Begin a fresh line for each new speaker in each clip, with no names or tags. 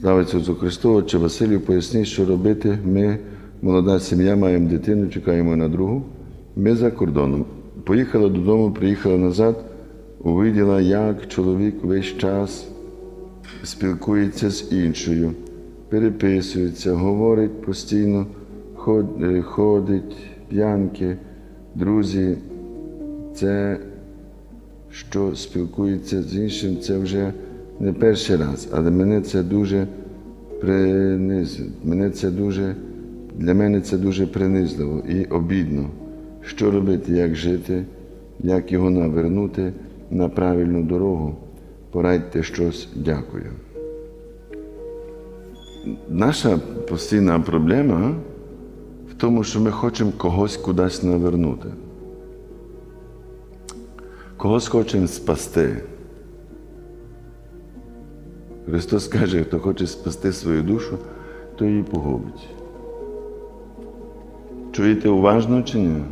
Слава Ісусу Христу, Отче Василію, поясни, що робити. Ми, молода сім'я, маємо дитину, чекаємо на другу. Ми за кордоном. Поїхала додому, приїхала назад, увиділа, як чоловік весь час спілкується з іншою, переписується, говорить постійно, е, ходить, п'янки, друзі. Це що спілкується з іншим, це вже не перший раз, але мене це дуже принизило. Мене це дуже, для мене це дуже принизливо і обідно. Що робити, як жити, як його навернути на правильну дорогу. Порадьте щось, дякую. Наша постійна проблема в тому, що ми хочемо когось кудись навернути. Когось хочемо спасти. Христос каже, хто хоче спасти свою душу, то її погубить. Чуєте уважно чи ні?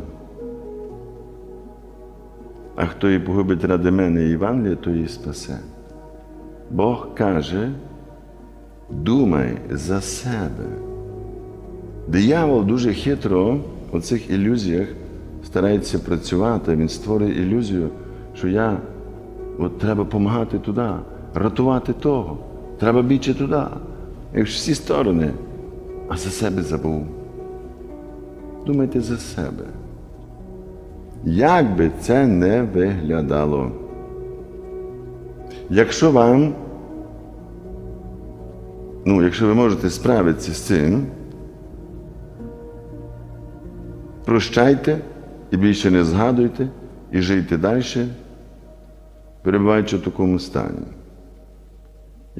А хто її погубить ради мене і Євангелія, то її спасе. Бог каже, думай за себе. Диявол дуже хитро у цих ілюзіях старається працювати. Він створює ілюзію, що я от треба допомагати туди, рятувати того, треба більше туди. І всі сторони, а за себе забув. Думайте за себе. Як би це не виглядало? Якщо вам, ну, якщо ви можете справитися з цим, прощайте і більше не згадуйте, і жийте далі, перебуваючи в такому стані.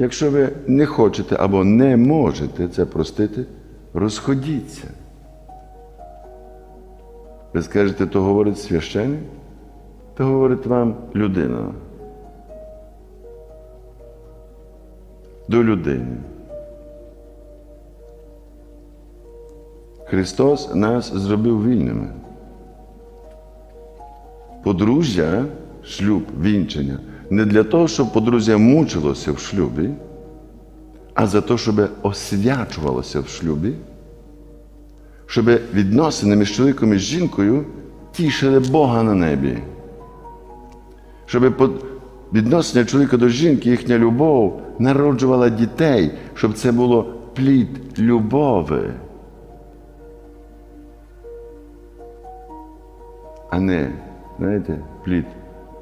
Якщо ви не хочете або не можете це простити, розходіться. Ви скажете, то говорить священник, то говорить вам людина. До людини. Христос нас зробив вільними. Подружжя, шлюб, вінчення не для того, щоб подружжя мучилося в шлюбі, а за те, щоб освячувалося в шлюбі, щоб відносини між чоловіком і жінкою тішили Бога на небі. Щоб відношення чоловіка до жінки, їхня любов народжувала дітей, щоб це було плід любови. а не, знаєте, плід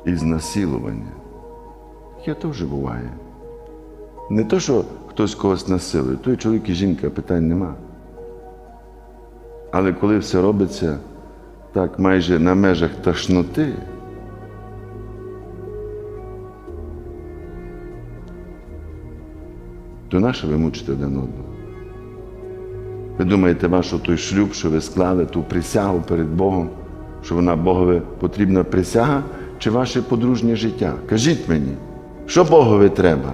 ізнасилування. Таке теж буває. Не то, що хтось когось насилує, той чоловік і жінка питань нема. Але коли все робиться так майже на межах тошноти, то нащо ви мучите один одного? Ви думаєте, ваш той шлюб, що ви склали ту присягу перед Богом, що вона Богові потрібна присяга, чи ваше подружнє життя? Кажіть мені, що Богові треба?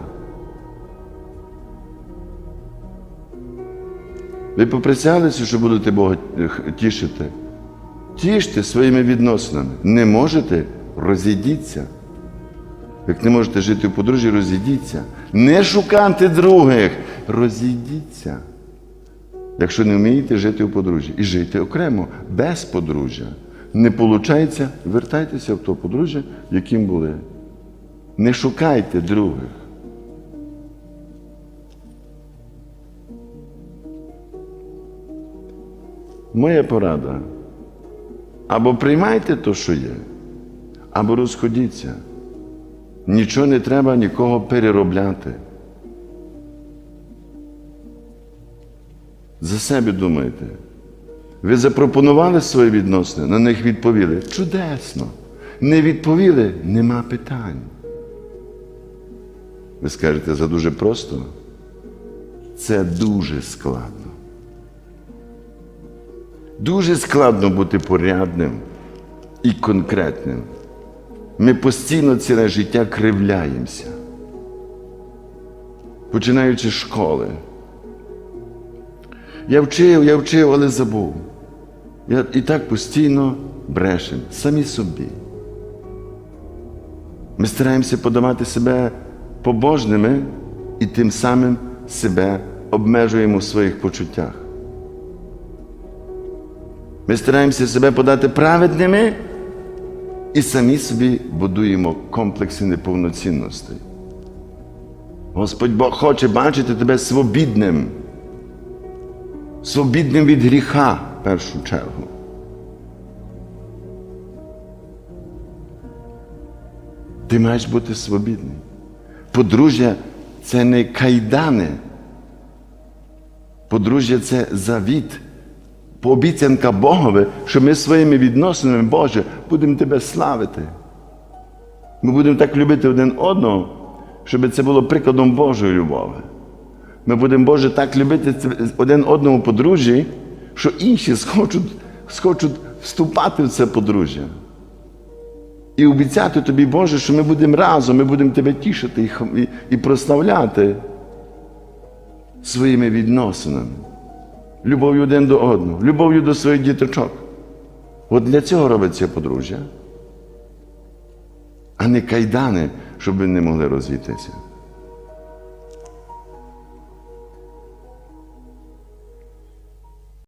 Ви поприсягалися, що будете Бога тішити? Тіште своїми відносинами. Не можете розійдіться. Як не можете жити в подружжі, розійдіться. Не шукайте других, розійдіться. Якщо не вмієте жити у подружжі і жити окремо, без подружжя. Не виходить, вертайтеся в то подружжя, яким були. Не шукайте других. Моя порада. Або приймайте то, що є, або розходіться. Нічого не треба нікого переробляти. За себе думайте. Ви запропонували свої відносини, на них відповіли. Чудесно. Не відповіли, нема питань. Ви скажете, за дуже просто. Це дуже складно. Дуже складно бути порядним і конкретним. Ми постійно ціле життя кривляємося. Починаючи з школи. Я вчив, я вчив, але забув. І так постійно брешемо самі собі. Ми стараємося подавати себе побожними і тим самим себе обмежуємо в своїх почуттях. Ми стараємося себе подати праведними і самі собі будуємо комплекси неповноцінності. Господь Бог хоче бачити тебе свобідним, свобідним від гріха першу чергу. Ти маєш бути свобідний. Подружжя це не кайдани. Подружжя це завіт, пообіцянка Богові, що ми своїми відносинами, Боже, будемо Тебе славити. Ми будемо так любити один одного, щоб це було прикладом Божої любові. Ми будемо, Боже, так любити один одному подружжі, що інші схочуть, схочуть вступати в це подружжя. І обіцяти тобі, Боже, що ми будемо разом, ми будемо тебе тішити і, і, і прославляти своїми відносинами, любов'ю один до одного, любов'ю до своїх діточок. От для цього робиться подружжя, а не кайдани, щоб ви не могли розвітися.